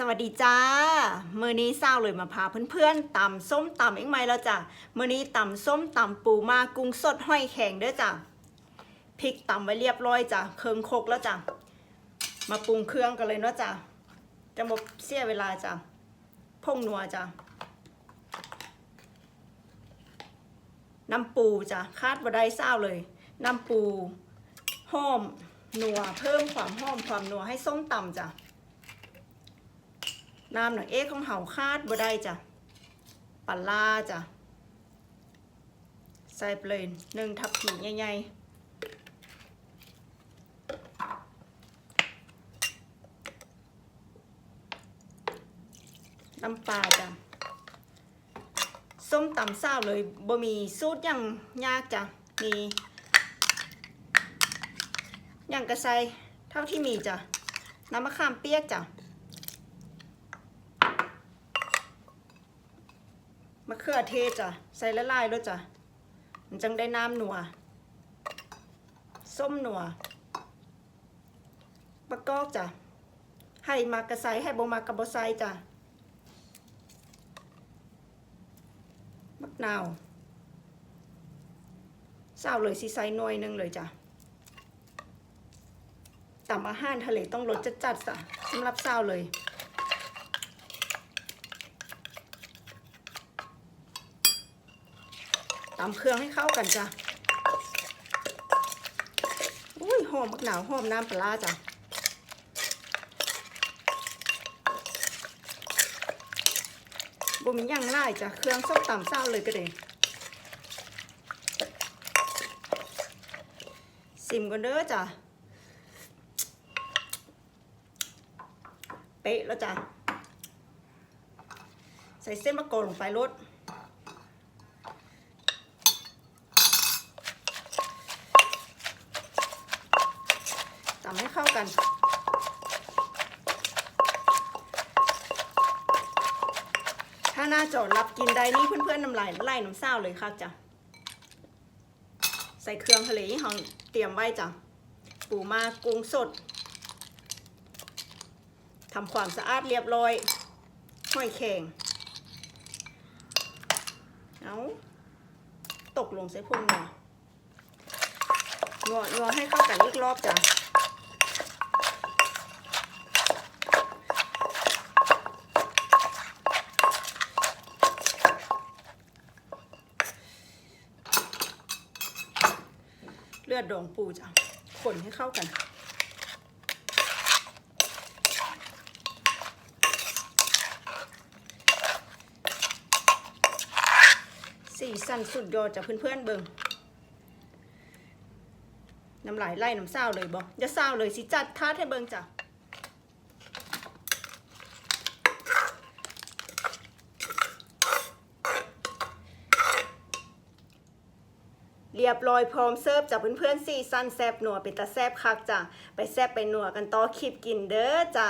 สวัสดีจ้า มือนี้เศร้าเลยมาพาเพื่อนๆตำส้มตำเองไหมแล้วจ้ะมือนี้ตำส้มตำปูมากุ้งสดห้อยแข็งเด้อจ้ะพริกตำไว้เรียบร้อยจ้ะเคืองคกแล้วจ้ะมาปรุงเครื่องกันเลยเนาะจ้ะจะหมดเสียเวลาจ้ะพงนัวจ้ะน้ำปูจ้ะคาดบ่ได้เศร้าเลย น้ำปูหอมนัวเพิ่มความหอมความนัวให้ส้มตำจ้ะ น้ำหน่อยเอ๊ะของเห่าคาดบ่ได้จ้ะปลาจ้ะใส่ไปเลยหนึ่งทับผีใหญ่ๆน้ำปลาจ้ะส้มตำซ่าเลยบ่มีสูตรยังยากจ้ะมีหยังกระใสเท่าที่มีจ้ะน้ำมะขามเปียกจ้ะ มะเขือเทศจ้ะใส่ละลายด้วจ้ะมันจังได้น้ำหนัว ส้มหนัวมะกอกจ้ะให้มากระไซให้โบมากระบอไซจ้ะมะนาวเศร้าเลยสีใส่หน่วยหนึงเลยจ้ะตำอาหารทะเลต้องรสจัดๆจ้ะสำหรับเศร้าเลย ตำเครื่องให้เข้ากันจ้ะอุ้ยหอมมักหนาวหอมน้ำปลาจ้ะบ่มีหยังไล่จ้ะเครื่องส้มตำเศร้าเลยก็ได้ซิมกันเด้อจ้ะเป๊ะแล้วจ้ะใส่เส้นมะกรูดลงไปรสำให้เข้ากัน ถ้าหน้าจอดรับกินได้นี่เพื่อนๆน้ำลายไล่น้ำเศร้าเลยค่ะจ้ะใส่เครื่องทะเลที่เราเตรียมไว้จ้ะปูมากุ้งสดทำความสะอาดเรียบร้อยห้อยแข็งเอาตกลงใส่พวงนัวนัวนัวให้เข้ากันอีกรอบจ้ะ ลือดดองปูจ้ะคนให้เข้ากัน สีสันสุดยอดจ้ะเพื่อนๆเบิงน้ำลายไล่น้ำเศร้าเลยบอกอย่าเศร้าเลยสิจัดทาดให้เบิงจ้ะ เรียบร้อยพร้อมเสิร์ฟจากเพื่อนๆสี่สั้นแซบหนัวเป็นตาแซบคักจ้ะไปแซบไปหนัวกันต่อคลิปกินเด้อจ้ะ